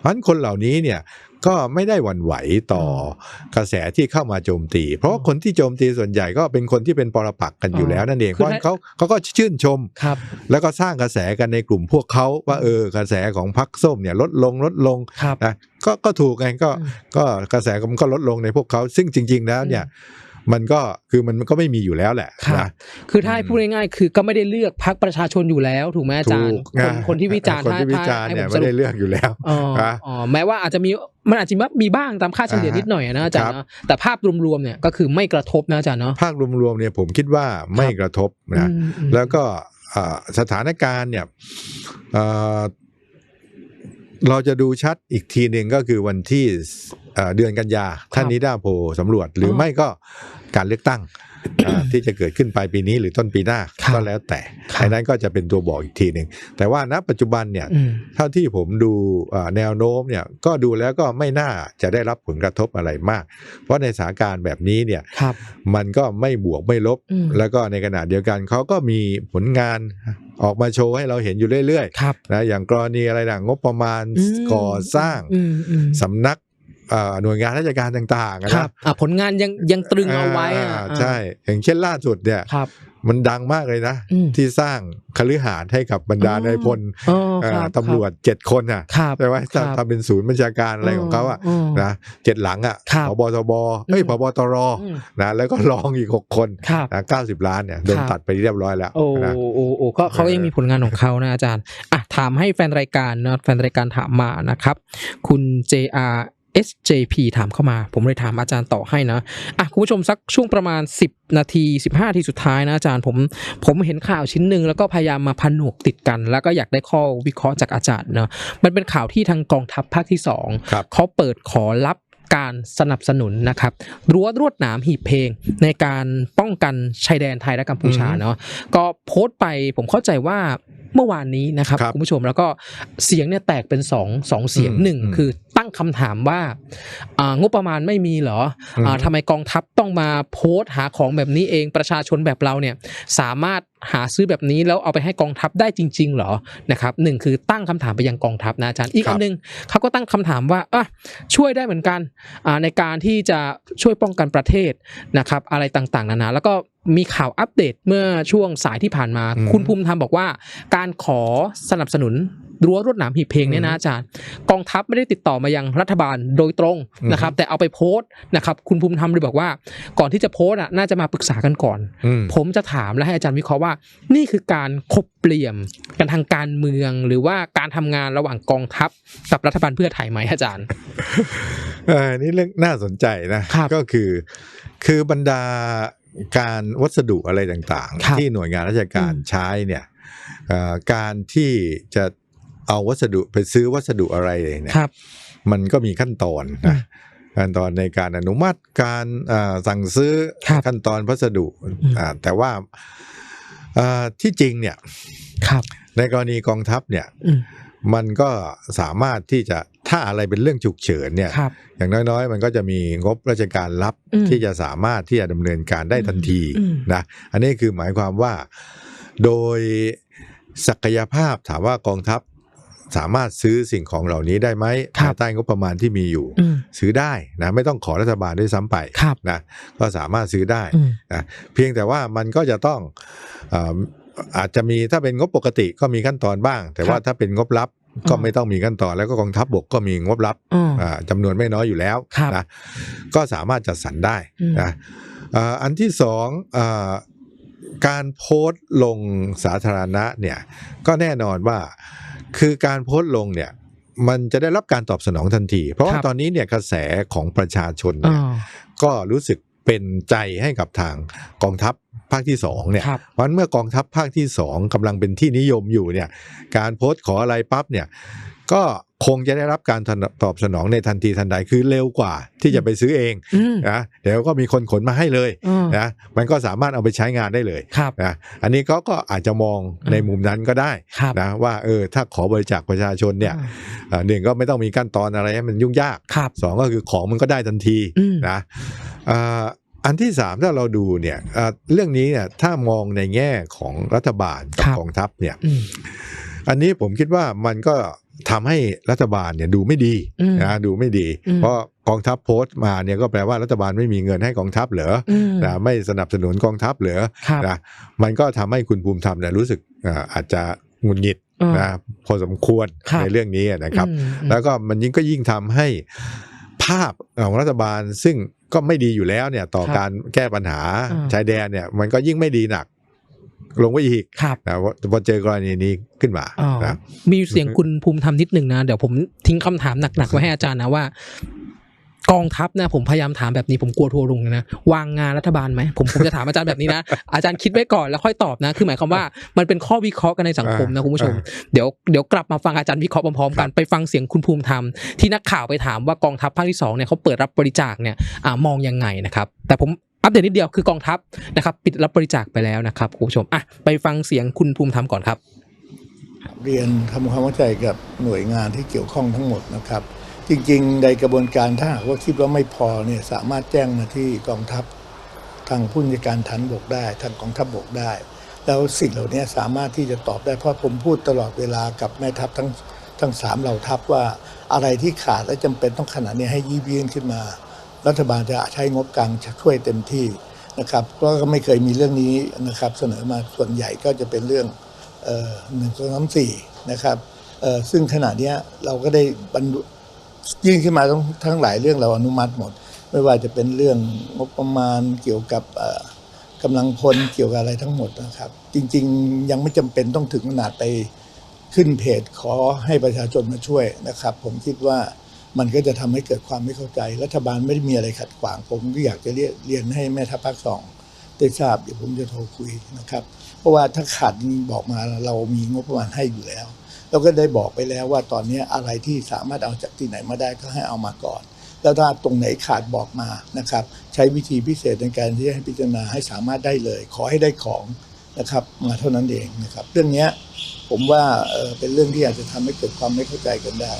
เพราะฉะนั้นคนเหล่านี้เนี่ยก็ไม่ได้หวั่นไหวต่อกระแสที่เข้ามาโจมตี เพราะว่าคนที่โจมตีส่วนใหญ่ก็เป็นคนที่เป็นปรปักษ์กันอยู่แล้วนั่นเองเพคือราะฉะนั้นถ้าเขาเขาก็ชื่นชมครับแล้วก็สร้างกระแสกันในกลุ่มพวกเขาว่าเออกระแสของพรรคส้มเนี่ยลดลงลดลงครับนะก็ก็ถูกไงก็อืมก็กระแสมันก็ลดลงในพวกเขาซึ่งจริง ๆ แล้วเนี่ย มันก็คือมันก็ไม่มีอยู่แล้วแหละครับนะคือถ้าให้พูดง่ายๆคือก็ไม่ได้เลือกพักประชาชนอยู่แล้วถูกไหมอาจารย์ถูกคนนะคนที่วิจารณ์คนถ้าที่วิถ้าจารณ์ให้เนี่ยผมสไม่รุได้ปเลือกอยู่แล้วอ๋อนะอ๋อแม้ว่าอาจจะมีมันอาจจะมีบ้างตามค่าเฉลี่ยอ่าฮะนิดหน่อยนะอาจารย์ครับนะแต่ภาพรวมๆเนี่ยก็คือไม่กระทบนะอาจารย์เนาะภาครวมๆเนี่ยผมคิดว่าไม่กระทบนะอืมอืมแล้วก็เอ่อสถานการณ์เนี่ย เอ่อเราจะดูชัดอีกทีหนึ่งก็คือวันที่เอ่อเดือนกันยาท่านนิดาโพลสำรวจ หรือออไม่ก็การเลือกตั้งเอ่อ ที่จะเกิดขึ้นปลายปีนี้หรือต้นปีหน้าครับก็แล้วแต่ครับอันนั้นก็จะเป็นตัวบอกอีกทีหนึ่งแต่ว่าณปัจจุบันเนี่ยอืมเท่าที่ผมดูเอ่อแนวโน้มเนี่ยก็ดูแล้วก็ไม่น่าจะได้รับผลกระทบอะไรมาก เพราะในสถานการณ์แบบนี้เนี่ยครับมันก็ไม่บวกไม่ลบอืมแล้วก็ในขณะเดียวกันเขาก็มีผลงานออกมาโชว์ให้เราเห็นอยู่เรื่อยครับๆนะอย่างกรณีอะไรนะงบประมาณอืมก่อสร้างอืมอืมสำนักเอ่อ หน่วยงานราชการต่างๆนะครับอะผลงานยังยังตรึงเอาไว้อะาใช่อย่างเช่นล่าสุดเนี่ยครับมันดังมากเลยนะอืมที่สร้างคฤหาสน์ให้กับบรรดาอ๋อนายพลอ๋อเอ่อครับตำรวจเจ็ดคนอะครับใช่ไหมครับทำเป็นศูนย์บัญชาการอะไรของเขาอะมนะเจ็ดหลังอะครับพบทบเอ้ยอืมพบตรอืมนะแล้วก็รองอีกหกคนครับนะเก้าสิบล้านเนี่ยโดนครับตัดไปเรียบร้อยแล้วโอ้นะโอ้โอ้ก็เขายังมีผลงานของเขานะอาจารย์อะถามให้แฟนรายการเนอะแฟนรายการถามมานะครับ คุณ JR SJP ถามเข้ามา ผมเลยถามอาจารย์ต่อให้นะ อะคุณผู้ชมสักช่วงประมาณ 10 นาที 15นาทีสุดท้ายนะอาจารย์ผม ผมเห็นข่าวชิ้นหนึ่งแล้วก็พยายามมาพันหนวกติดกัน แล้วก็อยากได้ข้อวิเคราะห์จากอาจารย์เนอะมันเป็นข่าวที่ทางกองทัพภาคที่สองครับเขาเปิดขอรับการสนับสนุนนะครับรั้วรวดหนามหีบเพลงในการป้องกันชายแดนไทยและกัมพูชาอือฮึเนาะก็โพสต์ไปผมเข้าใจว่าเมื่อวานนี้นะครับครับคุณผู้ชมแล้วก็เสียงเนี่ยแตกเป็นสองสองเสียงอืมหนึ่งอืมคือ ตั้งคำถามว่าอ่างบประมาณไม่มีเหรออือฮึอ่าทำไมกองทัพต้องมาโพสต์หาของแบบนี้เองประชาชนแบบเราเนี่ยสามารถหาซื้อแบบนี้แล้วเอาไปให้กองทัพได้จริง ๆ เหรอนะครับหนึ่งคือตั้งคำถามไปยังกองทัพนะอาจารย์อีกครัอับนหนึ่งเขาก็ตั้งคำถามว่าอะช่วยได้เหมือนกันอ่าในการที่จะช่วยป้องกันประเทศนะครับอะไรต่างๆนานาแล้วก็มีข่าวอัปเดตเมื่อช่วงสายที่ผ่านมาอืมคุณภูมิธรรมบอกว่า การขอสนับสนุน รั้วรวดหนามหีบเพลงเนี่ยนะอาจารย์ กองทัพไม่ได้ติดต่อมายังรัฐบาลโดยตรงนะครับ แต่เอาไปโพสต์นะครับ คุณภูมิธรรมเลยบอกว่า ก่อนที่จะโพสต์อะน่าจะมาปรึกษากันก่อนอืมผมจะถามและให้อาจารย์วิเคราะห์ว่า นี่คือการคบเปลี่ยมกันทางการเมือง หรือว่าการทำงานระหว่างกองทัพกับรัฐบาลเพื่อไทยไหมอาจารย์เออนี่เรื่องน่าสนใจนะครับก็คือ คือบรรดาการวัสดุอะไรต่างครับๆที่หน่วยงานราชการอืมใช้เนี่ยเอ่อการที่จะ เอาวัสดุไปซื้อวัสดุอะไรเนี่ยครับมันก็มีขั้นตอนอืนะมขั้นตอนในการอนุมัติการเอ่อสั่งซื้อครับขั้นตอนพัสดุมอ่าแต่ว่าเอ่อที่จริงเนี่ยครับในกรณีกองทัพเนี่ยอืมมันก็สามารถที่จะถ้าอะไรเป็นเรื่องฉุกเฉินเนี่ยครับอย่างน้อยๆ มันก็จะมีงบราชการรับอืมที่จะสามารถที่จะดำเนินการได้ทันทีอืมนะอันนี้คือหมายความว่า โดยศักยภาพถามว่ากองทัพ สามารถซื้อสิ่งของเหล่านี้ได้ไหมครับภายใต้งบประมาณที่มีอยู่อืมซื้อได้นะไม่ต้องขอรัฐบาลด้วยซ้ำไปครับนะก็สามารถซื้อได้อืมนะเพียงแต่ว่ามันก็จะต้องเอ่ออาจจะมีถ้าเป็นงบปกติก็มีขั้นตอนบ้าง แต่ว่าครับถ้าเป็นงบลับก็อืมไม่ต้องมีขั้นตอนแล้วก็กองทัพบกก็มีงบลับอืมอ่าจำนวนไม่น้อยอยู่แล้วครับนะก็สามารถจัดสรรได้อืมนะอ่าอันที่สองอา การโพสต์ลงสาธารณะเนี่ยก็แน่นอนว่าคือการโพสต์ลงเนี่ยมันจะได้รับการตอบสนองทันที เพราะว่าครับตอนนี้เนี่ยกระแสของประชาชนเนี่ยอ่าก็รู้สึกเป็นใจให้กับทางกองทัพภาคที่สองเนี่ยครับเพราะฉะนั้นเมื่อกองทัพภาคที่สองกำลังเป็นที่นิยมอยู่เนี่ยการโพสต์ขออะไรปั๊บเนี่ย ก็คงจะได้รับการตอบสนองในทันทีทันใดคือเร็วกว่าที่จะไปซื้อเองอืมนะเดี๋ยวก็มีคนขนมาให้เลยอ่านะมันก็สามารถเอาไปใช้งานได้เลยครับนะอันนี้เขาก็อาจจะมองในมุมนั้นก็ได้ครับนะว่าเออถ้าขอบริจาคประชาชนเนี่ยอ่าหนึ่งก็ไม่ต้องมีขั้นตอนอะไรให้มันยุ่งยากครับสองก็คือของมันก็ได้ทันทีอืมนะอ่าอันที่สามถ้าเราดูเนี่ยอ่าเรื่องนี้เนี่ยถ้ามองในแง่ของรัฐบาลกับครับกองทัพเนี่ยอืมอันนี้ผมคิดว่ามันก็ ทำให้รัฐบาลเนี่ยดูไม่ดีอืมนะดูไม่ดีอืมเพราะกองทัพโพสต์มาเนี่ยก็แปลว่ารัฐบาลไม่มีเงินให้กองทัพเหรออืมนะไม่สนับสนุนกองทัพเหรอครับนะมันก็ทำให้คุณภูมิธรรมเนี่ยรู้สึกอ่าอาจจะหงุดหงิดอ่านนะพอสมควรครับในเรื่องนี้นะครับอืมแล้วก็มันยิ่งก็ยิ่งทำให้ภาพของรัฐบาลซึ่งก็ไม่ดีอยู่แล้วเนี่ยต่อครับการแก้ปัญหาอ่าชายแดนเนี่ยมันก็ยิ่งไม่ดีหนัก ลงไปอีกครับนะพอพอเจอกรณีนี้ขึ้นมาอ๋อนะมีเสียงคุณภูมิธรรมนิดหนึ่งนะ เดี๋ยวผมทิ้งคำถามหนักๆไว้ให้อาจารย์นะว่า กองทัพนะผมพยายามถามแบบนี้ผมกลัวทัวร์ลงนะวางงานรัฐบาลไหมผมผมจะถามอาจารย์แบบนี้นะอาจารย์คิดไว้ก่อนแล้วค่อยตอบนะ คือหมายความว่ามันเป็นข้อวิเคราะห์กันในสังคมนะคุณผู้ชมเดี๋ยวเดี๋ยวกลับมาฟังอาจารย์วิเคราะห์พร้อมๆกันไปฟังเสียงคุณภูมิธรรมที่นักข่าวไปถามว่ากองทัพภาคที่สองเนี่ยเขาเปิดรับบริจาคเนี่ยอ่ามองยังไงนะครับ แต่ผม อัปเดตนิดเดียวคือกองทัพนะครับ ปิดรับบริจาคไปแล้วนะครับคุณผู้ชมอะไปฟังเสียงคุณภูมิธรรมก่อนครับ เรียนทำความเข้าใจกับหน่วยงานที่เกี่ยวข้องทั้งหมดนะครับ จริงๆ ในกระบวนการถ้าหากว่าคิดว่าไม่พอเนี่ยสามารถแจ้งมาที่กองทัพทางผู้บัญชาการฐานบกได้ทางกองทัพบกได้ แล้วสิ่งเหล่านี้สามารถที่จะตอบได้เพราะผมพูดตลอดเวลากับแม่ทัพทั้งทั้งสามเหล่าทัพว่าอะไรที่ขาดและจำเป็นต้องขนาดนี้ให้ยี่ยื่นขึ้นมา รัฐบาลจะใช้งบกลางช่วยเต็มที่นะครับก็ไม่เคยมีเรื่องนี้นะครับเสนอมาส่วนใหญ่ก็จะเป็นเรื่องหนึ่งสองสามสี่นะครับซึ่งขณะนี้เราก็ได้บรรยื่นขึ้นมาทั้งทั้งหลายเรื่องเราอนุมัติหมด ไม่ว่าจะเป็นเรื่องงบประมาณเกี่ยวกับกำลังพลเกี่ยวกับอะไรทั้งหมดนะครับ จริงๆ ยังไม่จำเป็นต้องถึงขนาดไปขึ้นเพจขอให้ประชาชนมาช่วยนะครับ ผมคิดว่า มันก็จะทำให้เกิดความไม่เข้าใจ รัฐบาลไม่ได้มีอะไรขัดขวาง ผมก็อยากจะเรียนเรียนให้แม่ทัพภาคสองได้ทราบเดี๋ยวผมจะโทรคุยนะครับ เพราะว่าถ้าขาดบอกมาเรามีงบประมาณให้อยู่แล้วเราก็ได้บอกไปแล้วว่าตอนนี้อะไรที่สามารถเอาจากที่ไหนมาได้ก็ให้เอามาก่อน แล้วถ้าตรงไหนขาดบอกมานะครับ ใช้วิธีพิเศษในการที่จะให้พิจารณาให้สามารถได้เลย ขอให้ได้ของนะครับมาเท่านั้นเองนะครับ เรื่องนี้ผมว่าเเป็นเรื่องที่อาจจะทำให้เกิดความไม่เข้าใจกันได้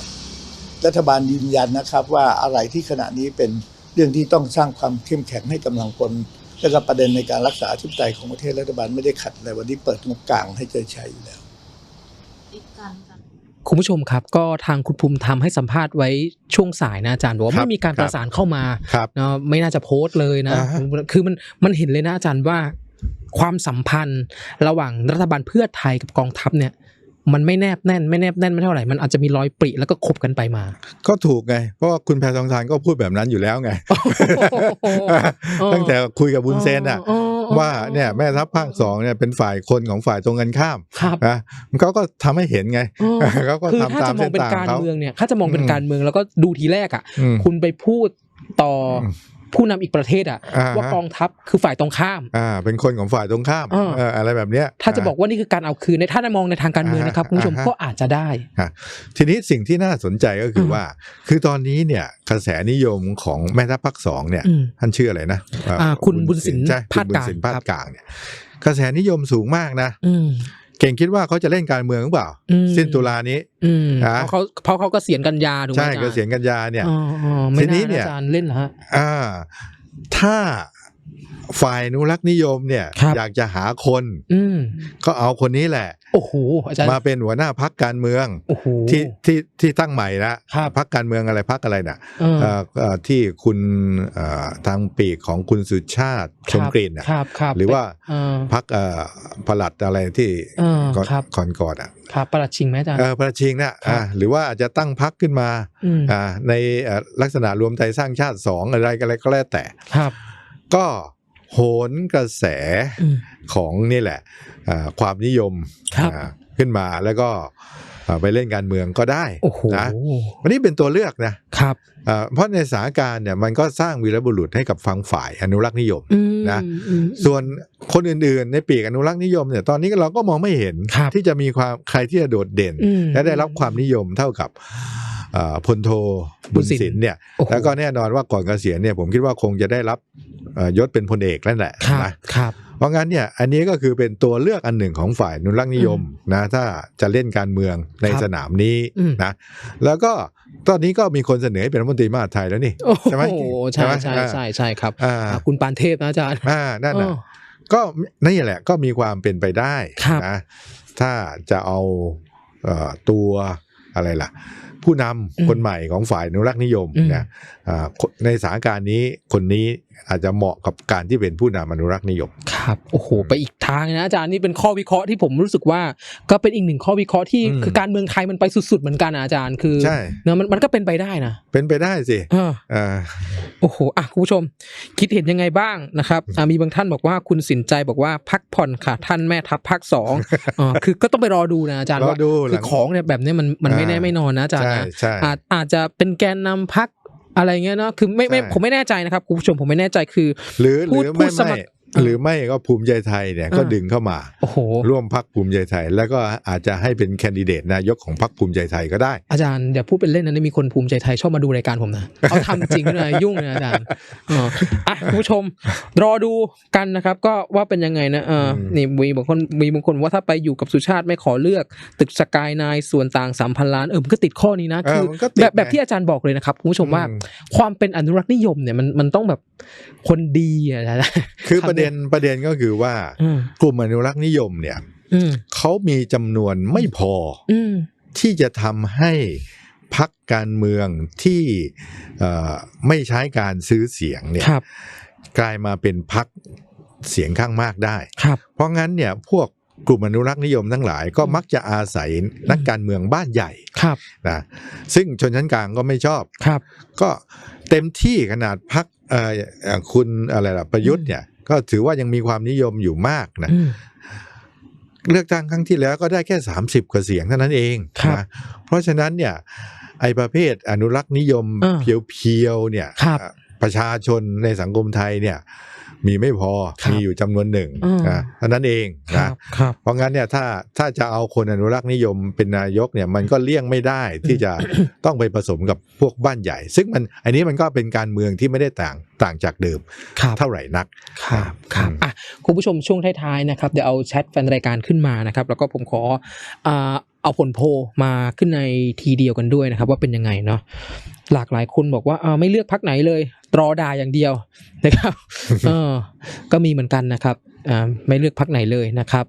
รัฐบาลยืนยันนะครับ ว่าอะไรที่ขณะนี้เป็นเรื่องที่ต้องสร้างความเข้มแข็งให้กำลังพลและก็ประเด็นในการรักษาอธิปไตยของประเทศรัฐบาลไม่ได้ขัดอะไรวันนี้เปิดงบกลางให้เจอใช้อยู่แล้วอีกการกันคุณผู้ชมครับก็ทางคุณภูมิธรรมให้สัมภาษณ์ไว้ช่วงสายนะอาจารย์บอกว่าครับไม่มีการครับประสานเข้ามาครับเนาะไม่น่าจะโพสต์เลยนะอ่าฮะคือมันมันเห็นเลยนะอาจารย์ว่าความสัมพันธ์ระหว่างรัฐบาลเพื่อไทยกับกองทัพเนี่ย มันไม่แนบแน่น ไม่แนบแน่นไม่เท่าไหร่ มันอาจจะมีรอยปริแล้วก็คบกันไปมา ก็ถูกไง เพราะว่าคุณแพทองทานก็พูดแบบนั้นอยู่แล้วไง ตั้งแต่คุยกับบุญเซนอะว่าเนี่ยแม่ทัพภาคสองเนี่ยเป็นฝ่ายคนของฝ่ายตรงกันข้ามครับนะเขาก็ทำให้เห็นไงอ๋อเขาก็คือถ้าทำตามจะมองเป็นเส้นทางการเขาเมืองเนี่ยถ้าจะมองเป็นอืมการเมืองแล้วก็ดูทีแรกอะอืมคุณไปพูดต่ออม ผู้นำอีกประเทศอะอ่าฮะว่ากองทัพคือฝ่ายตรงข้ามอ่าเป็นคนของฝ่ายตรงข้ามอ่าเอออะไรแบบเนี้ยถ้าจะบอกว่านี่คือการเอาคืนในถ้าในมองในทางการเมืองนะครับคุณผู้ชมอ่าฮะก็อาจจะได้ฮะทีนี้สิ่งที่น่าสนใจก็คือมว่า คือตอนนี้เนี่ยกระแสนิยมของแม่ทัพภาคสองเนี่ยอืมท่านชื่ออะไรนะเอ่าคุณบุญสินใช่พาดคุณบุกญลางสินพาดครับกลางเนี่ยกระแสนิยมสูงมากนะอืม เก่งคิดว่าเขาจะเล่นการเมืองหรือเปล่าอืมสิ้นตุลานี้อืมอ่าเพราะเขาเพราะเขาก็เสียณกันยาถูกไหมใช่อาจารเกย์ษียณกันยาเนี่ยอ๋ออ๋อไม่ทีนี้น่าเนี่นะยอาจารย์เล่นเหรอฮะอ่า ถ้า ฝ่ายอนุรักษ์นิยมเนี่ยครับอยากจะหาคนอืมก็เอาคนนี้แหละโอ้โหอาจารย์มาเป็นหัวหน้าพักการเมืองโอ้โหที่ที่ที่ตั้งใหม่นะครับพักการเมืองอะไรพักอะไรน่ะเออเอ่อเอ่อที่คุณเอ่อทางปีกของคุณสุชาติชมกลิ่นน่ะครับครับหรือว่าเออพักเอ่อผลัดอะไรที่เออก่อนครับก่อนก่อนอะครับประหลัดชิงไหมอาจารย์เออประชิงเนี่ยอ่าหรือว่าอาจจะตั้งพักขึ้นมาอืมอ่าในเอ่อลักษณะรวมไทยสร้างชาติสองอะไรอะไรก็แล้วแต่ ครับ ก็ โหนกระแสอืมของนี่แหละอ่าความนิยมครับอ่าขึ้นมาแล้วก็อ่าไปเล่นการเมืองก็ได้โอ้โหนะวันนี้เป็นตัวเลือกนะครับอ่าเพราะในสถานการณ์เนี่ยมันก็สร้างวีรบุรุษให้กับฝั่งฝ่ายอนุรักษ์นิยมอืมนะอืมส่วนคนอื่นๆ ในปีกอนุรักษ์นิยมเนี่ยตอนนี้เราก็มองไม่เห็นครับที่จะมีความใครที่จะโดดเด่นอืมและได้รับความนิยมเท่ากับอ่า พลโทบุญสินเนี่ยโอ้โหแล้วก็แน่นอนว่าก่อนเกษียณเนี่ยผมคิดว่าคงจะได้รับเอ่อยศเป็นพลเอกนั่นแหละครับนะครับเพราะงั้นเนี่ยอันนี้ก็คือเป็นตัวเลือกอันหนึ่งของฝ่ายอนุรักษ์นิยมนะถ้าจะเล่นการเมืองในครับสนามนี้อืมนะแล้วก็ตอนนี้ก็มีคนเสนอให้เป็นรัฐมนตรีมหาดไทยแล้วนี่โอ้ใช่ไหมโหใช่ใช่ไหมใช่อ่าใช่ใช่ครับอ่าอ่าคุณปานเทพนะอาจารย์อ่านั่นน่ะเออก็นี่แหละก็มีความเป็นไปได้ครับนะถ้าจะเอาเอ่อตัวอะไรล่ะ ผู้นำอืมคนใหม่ของฝ่ายอนุรักษ์นิยมอืมนะอ่าคนในสถานการณ์นี้คนนี้ อาจจะเหมาะกับการที่เป็นผู้นำอนุรักษ์นิยมครับโอ้โห ไปอีกทางนะอาจารย์นี่เป็นข้อวิเคราะห์ที่ผมรู้สึกว่า ก็เป็นอีกหนึ่งข้อวิเคราะห์ที่อืมคือการเมืองไทยมันไปสุดๆเหมือนกันนะอาจารย์คือใช่เนอะมันมันก็เป็นไปได้นะเป็นไปได้สิเอออ่าโอ้โหอะคุณผู้ชม คิดเห็นยังไงบ้างนะครับอะมีบางท่านบอกว่าคุณสินใจบอกว่าพักผ่อนค่ะ ท่านแม่ทัพภาคสองอ่าคือก็ต้องไปรอดูนะอาจารย์รอว่าดูหคืลัองของเนี่ยแบบเนี้ยมันมันไม่แน่อ่าไม่นอนนะอาจารย์ใช่นะใช่อาจอาจจะเป็นแกนนำพัก อะไรเงี้ยเนาะคือไม่ไม่ใช่ผมไม่แน่ใจนะครับคุณผู้ชมผมไม่แน่ใจคือ หรือหพูรืดอพูไม่ดสมัไม่คร หรือไม่ก็ภูมิใจไทยเนี่ยก็อ่าดึงเข้ามาโอ้โหร่วมพักภูมิใจไทย แล้วก็อาจจะให้เป็นแคนดิเดตนายกของพักภูมิใจไทยก็ได้ อาจารย์อย่าพูดเป็นเล่นนะนี่มีคนภูมิใจไทยชอบมาดูรายการผมนะเขาทำจริงนะยุ่งนะอาจารย์เอออะคุณผู้ชมรอดูกันนะครับ ก็ว่าเป็นยังไงนะเอออืมนี่มีบางคนมีบางคนว่าถ้าไปอยู่กับสุชาติไม่ขอเลือก ตึกสกายนายส่วนต่างสามพันล้านเออมันก็ติดข้อนี้นะเอคืออมันก็ติดแบบแบบไงที่อาจารย์บอกเลยนะครับคุณผู้ชมว่าอืมความเป็นอนุรักษ์นิยมเนี่ยมันมันต้องแบบคนดีอะนะคือทำประเด็นประเด็นก็คือว่าอืมกลุ่มอนุรักษ์นิยมเนี่ยอืมเขามีจำนวนไม่พออืมที่จะทำให้พักการเมืองที่เอ่อไม่ใช้การซื้อเสียงเนี่ยครับกลายมาเป็นพักเสียงข้างมากได้ครับเพราะงั้นเนี่ยพวกกลุ่มอนุรักษ์นิยมทั้งหลายก็มักจะอาศัยนักการเมืองบ้านใหญ่ครับนะซึ่งชนชั้นกลางก็ไม่ชอบครับก็เต็มที่ขนาดพักเอ่อเอ่อคุณอะไรล่ะประยุทธ์เนี่ย ก็ถือว่ายังมีความนิยมอยู่มากนะอืมเลือกตั้งครั้งที่แล้วก็ได้แค่ 30กว่าเสียงเท่านั้นเองครับนะเพราะฉะนั้นเนี่ย ไอประเภทอนุรักษ์นิยมอ่าเพียวๆเนี่ยครับอะประชาชนในสังคมไทยเนี่ย มีไม่พอครับมีอยู่จำนวนหนึ่งอืมนะเท่านั้นเองครันะบครับเพราะงั้นเนี่ยถ้าถ้าจะเอาคนอนุรักษ์นิยมเป็นนายกเนี่ยมันก็เลี่ยงไม่ได้ที่จะต้องไปผสมกับพวกบ้านใหญ่ ซึ่งมันอันนี้มันก็เป็นการเมืองที่ไม่ได้ต่างต่างจากเดิมครับเท่าไหร่นักครับครับอืมอะคุณผู้ชมช่วงท้ายๆนะครับเดี๋ยวเอาแชทแฟนรายการขึ้นมานะครับ แล้วก็ผมขออ่าเอาผลโพลมาขึ้นในทีเดียวกันด้วยนะครับ ว่าเป็นยังไงเนาะหลากหลายคนบอกว่าอ่าไม่เลือกพักไหนเลย รอด่าอย่างเดียวนะครับเออก็มีเหมือนกันนะครับอ่าไม่เลือกพักไหนเลยนะครับ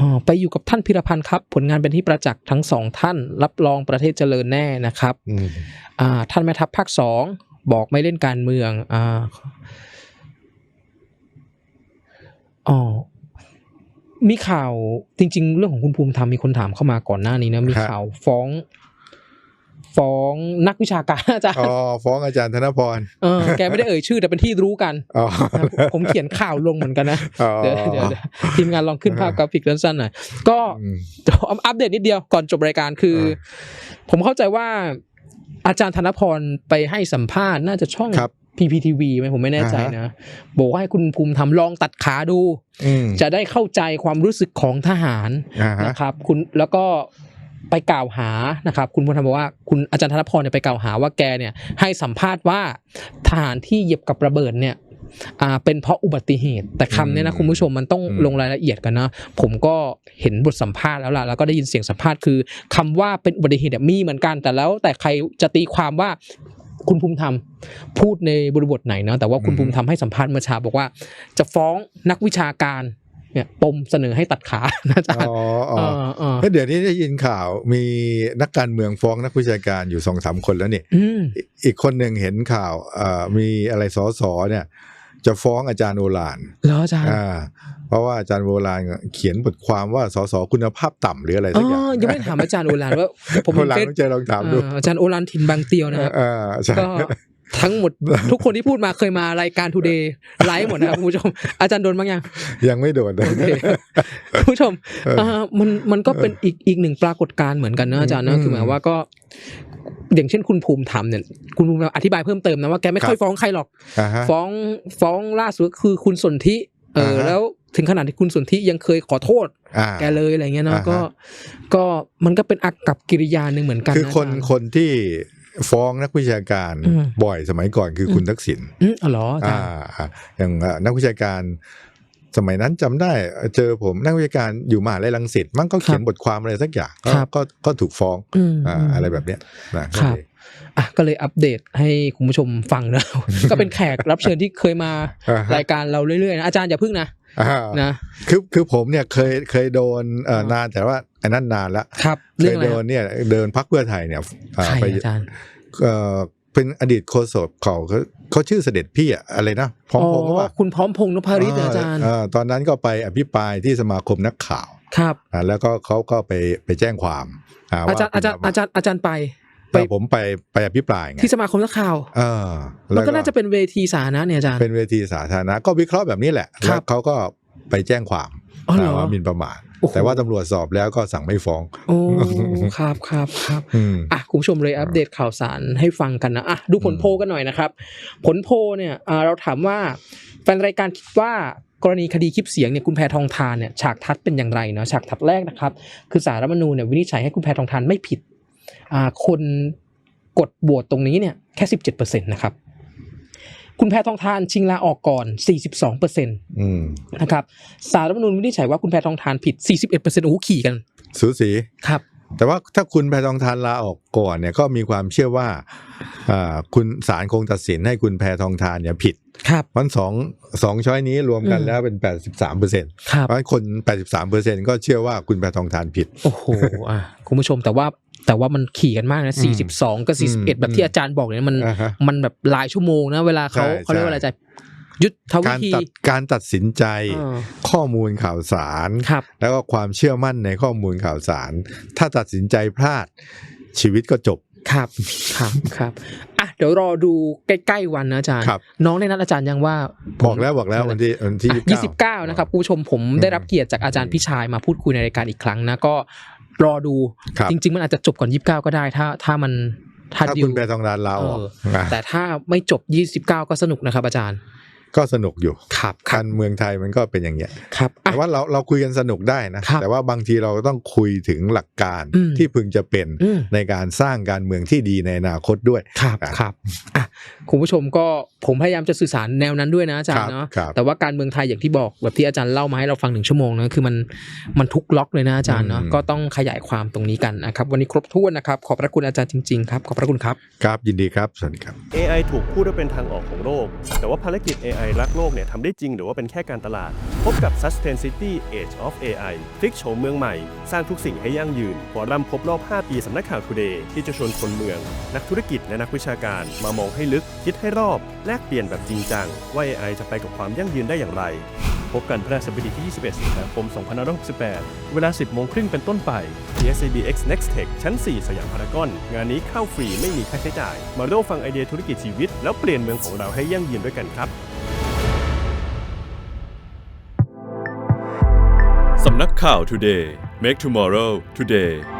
อ๋อไปอยู่กับท่านพิรพันธ์ครับ ผลงานเป็นที่ประจักษ์ทั้งสองท่านรับรองประเทศเจริญแน่นะครับอืมอ่าท่านแม่ทัพภาคสองบอกไม่เล่นการเมืองอ่าอ๋อมีข่าวจริง ๆ เรื่องของคุณภูมิธรรมมีคนถามเข้ามาก่อนหน้านี้นะมีครับข่าวฟ้อง ฟ้องนักวิชาการอาจารย์อ๋อฟ้องอาจารย์ธนพรเออแกไม่ได้เอ่ยชื่อแต่เป็นที่รู้กันอ๋อนะผมผมเขียนข่าวลงเหมือนกันนะอ๋อเดี๋ยวเดี๋ยวเดี๋ยวทีมงานลองขึ้นภาพกราฟิกสั้นๆหน่อยก็อืมเอาอัปเดตนิดเดียวก่อนจบรายการคือเออผมเข้าใจว่าอาจารย์ธนพรไปให้สัมภาษณ์น่าจะช่องครับ PPTV ไหมผมไม่แน่ใจอ่าฮะนะ บอกว่าให้คุณภูมิธรรมลองตัดขาดูอืมจะได้เข้าใจความรู้สึกของทหารอ่าฮะนะครับ คุณแล้วก็ ไปกล่าวหานะครับ คุณภูมิธรรมบอกว่าคุณอาจารย์ธนพรเนี่ยไปกล่าวหาว่าแกเนี่ยให้สัมภาษณ์ว่าทหารที่เหยียบกับระเบิดเนี่ยอ่าเป็นเพราะอุบัติเหตุ แต่คำเนี้ยนะคุณผู้ชมมันต้องลงรายละเอียดกันนะ ผมก็เห็นบทสัมภาษณ์แล้วล่ะแล้วก็ได้ยินเสียงสัมภาษณ์คือคำว่าเป็นอุบัติเหตุเนี่ยมีเหมือนกันแต่แล้ว แต่ใครจะตีความว่าคุณภูมิธรรมพูดในบริบทไหนเนาะแต่ว่าคุณอืมภูมิธรรมให้สัมภาษณ์เมื่อเช้าบอกว่า จะฟ้องนักวิชาการ เนี่ยปมเสนอให้ตัดขานะอาจารย์อ๋ออ๋อเออเออเฮ้ยเดี๋ยวนี้ได้ยินข่าวมีนักการเมืองฟ้องนักวิชาการอยู่สองสามคนแล้วนี่อืมอีอีกคนหนึ่งเห็นข่าวเอ่อมีอะไรสอสอเนี่ยจะฟ้องอาจารย์โอฬารแล้วอาจารย์อ่าเพราะว่าอาจารย์โอฬารเขียนบทความว่าสอสอคุณภาพต่ำหรืออะไรอ๋สักอย่างอยังไม่ถามอาจารย์โอรานว่าผมโอเห็นฬารเฟซต้องเจอลองถามดูอ่าอาจารย์โอรานถิ่นบางเตียวนะครับเออใช่ก็ ทั้งหมดทุกคนที่พูดมาเคยมารายการทูเดย์ไลฟ์หมดนะครับคุณผู้ชม อาจารย์โดนบ้างยัง ยังไม่โดนนะโอเคคุณผู้ชมเอออ่ามันมันก็เป็นอีกอีกหนึ่งปรากฏการณ์เหมือนกันนะอาจารย์นะอืมคือหมายว่าก็อย่างเช่นคุณภูมิธรรมเนี่ยคุณภูมิธรรมอธิบายเพิ่มเติมนะว่าแกไม่ค่อยครับฟ้องใครหรอกอ่าฮะฟ้องฟ้องล่าสุดคือคุณสนธิเอออ่าฮะแล้วถึงขนาดที่คุณสนธิยังเคยขอโทษอ่าแกเลยอะไรเงี้ยเนาะอ่าฮะก็ ก็มันก็เป็นอากับกิริยาหนึ่งเหมือนกันคือคนอาจารย์คนที่ ฟ้องนักวิชาการอืมบ่อยสมัยก่อนคืออมคุณทักษิณอืมอ๋อเหรออาจาอ่ารย์อย่างเอ่อนักวิชาการสมัยนั้นจำได้เจอผมนักวิชาการอยู่มหาลัยรังสิตมันก็เขียนบทความอะไรสักอย่างก็ครับก็ก็ถูกฟ้องอืมอ่าอืมอะไรแบบเนี้ยนะครับอะก็เลยอัปเดตให้คุณผู้ชมฟังนะก็เป็นแขกรับเชิญที่เคยมาอ่าฮะรายการเราเรื่อยๆนะอาจารย์อย่าพึ่งนะอ่านะคือคือผมเนี่ยเคยเคยโดนเอ่ออ่านนานแต่ว่า อันนั้นนานแล้วครับเคเรื่องยอะไรโดนเนี่ยเดินพักเพื่อไทยเนี่ยอ่าใครไปอาจารย์เอ่อเป็นอดีตโฆษกเขาเขาเขาชื่อเสด็จพี่อะอะไรนะพร้อมอ๋อพงษ์หรือเปล่าคุณพร้อมพงษ์นพฤทธิ์อาจารย์เตอนนั้นก็ไปอภิปรายที่สมาคมนักข่าวครับอ่าแล้วก็เขาก็ไปไปแจ้งความอาจารย์อาจารย์อาจารย์อาจารย์ไปไปไปผมไปไปอภิปรายไงที่สมาคมนักข่าวเออมัแล้นวก็น่าจะเป็นเวทีสาธารณะเนี่ยอาจารย์เป็นเวทีสาธารณะก็วิเคราะห์แบบนี้แหละครัแล้วบเขาก็ไปแจ้งความอ๋อเหรอว่าหมินประมาทโอ้โห แต่ว่าตำรวจสอบแล้วก็สั่งไม่ฟ้องโอ้ครับครับครับอืมอะคุณผู้ชมเลยอัปเดตข่าวสารให้ฟังกันนะอะดูผลโพลกันหน่อยนะครับ ผลโพลเนี่ยอ่าเราถามว่าแฟนรายการคิดว่ากรณีคดีคลิปเสียงเนี่ยคุณแพทองทานเนี่ยฉากทัดเป็นอย่างไรเนาะฉากทัดแรกนะครับ คือสารรัฐธรรมนูญเนี่ยวินิจฉัยให้คุณแพทองทานไม่ผิดอ่าคนกดโหวตตรงนี้เนี่ยแค่สิบเจ็ดเปอร์เซ็นต์นะครับ คุณแพทองทานชิงลาออกก่อนสี่สิบสองเปอร์เซ็นต์อืมนะครับสารรัฐธรรมนูญวินิจฉัยว่าคุณแพทองทานผิดสี่สิบเอ็ดเปอร์เซ็นต์โอ้โหขี่กันสูสีครับ แต่ว่าถ้าคุณแพทองทานลาออกก่อนเนี่ยก็มีความเชื่อว่าอ่าคุณศาลคงตัดสินให้คุณแพทองทานเนี่ยผิดครับมันสองสองช้อยนี้รวมกันอืมแล้วเป็น83เปอร์เซ็นต์ครับเพราะฉะนั้นคน83เปอร์เซ็นต์ก็เชื่อว่าคุณแพทองทานผิด โอ้โหอะคุณผู้ชมแต่ว่า แต่ว่ามันขี่กันมากนะอืม42กับอืม41แบบที่อาจารย์บอกเนี่ยมันอ่าฮะมันแบบหลายชั่วโมงนะเวลาเขาใช่เขาเรียกว่าอะไรใช่จะยุทธวิการธีตัดการตัดสินใจเออข้อมูลข่าวสารครับแล้วก็ความเชื่อมั่นในข้อมูลข่าวสาร ถ้าตัดสินใจพลาดชีวิตก็จบครับครับครับอะเดี๋ยวรอดูใกล้ๆวันนะอาจารย์ครับน้องในนัดอาจารย์ยังว่าผมบอกแล้วบอกแล้ววันที่วันที่ยี่สิบเก้านะครับคุณผู้ชมผมได้รับเกียรติจากอาจารย์พิชายมาพูดคุยในรายการอีกครั้งนะก็ รอดูครับจริง ๆ มันอาจจะจบก่อนยี่สิบเก้าก็ได้ ถ้าถ้ามันถ้าถ้าดิคุวณแพทองทานลาออกเออนะแต่ถ้าไม่จบยี่สิบเก้าก็สนุกนะครับ อาจารย์ ก็สนุกอยู่ครับครักาบรเมืองไทยมันก็เป็นอย่างเงี้ยครับอะแต่ว่าเราเราคุยกันสนุกได้นะครับแต่ว่าบางทีเราต้องคุยถึงหลักการอืมที่พึงจะเป็นอืมในการสร้างการเมืองที่ดีในอนาคตด้วยครับอะครับอะ คุณผู้ชมก็ผมพยายามจะสื่อสารแนวนั้นด้วยนะอาจารครัย์บเนาะครับแต่ว่าการเมืองไทยอย่างที่บอกแบบที่อาจารย์เล่ามาให้เราฟังหนึ่งชั่วโมงนะคือมันมันทุกล็อกเลยนะอาจารย์เนาะอืมก็ต้องขยายความตรงนี้กันนะครับวันนี้ครบถ้วนนะครับขอบพระคุณอาจารย์จริงๆครับขอบพระคุณครับครับยินดีครับสวัสดีครับ AI ถูกพูดว่าเป็นทางออกของโลก แต่ว่าภารกิจ AI รักโลกเนี่ยทำได้จริงหรือว่าเป็นแค่การตลาด พบกับ Sustain City Age of AI พลิกโฉมเมืองใหม่ สร้างทุกสิ่งให้ยั่งยืนฟอรัมครบรอบ 5 ปีสำนักข่าว Today ที่จะชวนคนเมือง นักธุรกิจและนักวิชาการมามองให้ลึก คิดให้รอบแลกเปลี่ยนแบบจริงจัง ว่า AI จะไปกับความยั่งยืนได้อย่างไร พบกันพฤหัสบดีที่ 21 สิงหาคม 2568 เวลา 10 โมงครึ่งเป็นต้นไป ที่ SABX Next Tech ชั้น 4 สยามพารากอน งานนี้เข้าฟรีไม่มีค่าใช้จ่าย มาร่วมฟังไอเดียธุรกิจชีวิต แล้วเปลี่ยนเมืองของเราให้ยั่งยืนด้วยกันครับสำนักข่าว Today Make Tomorrow Today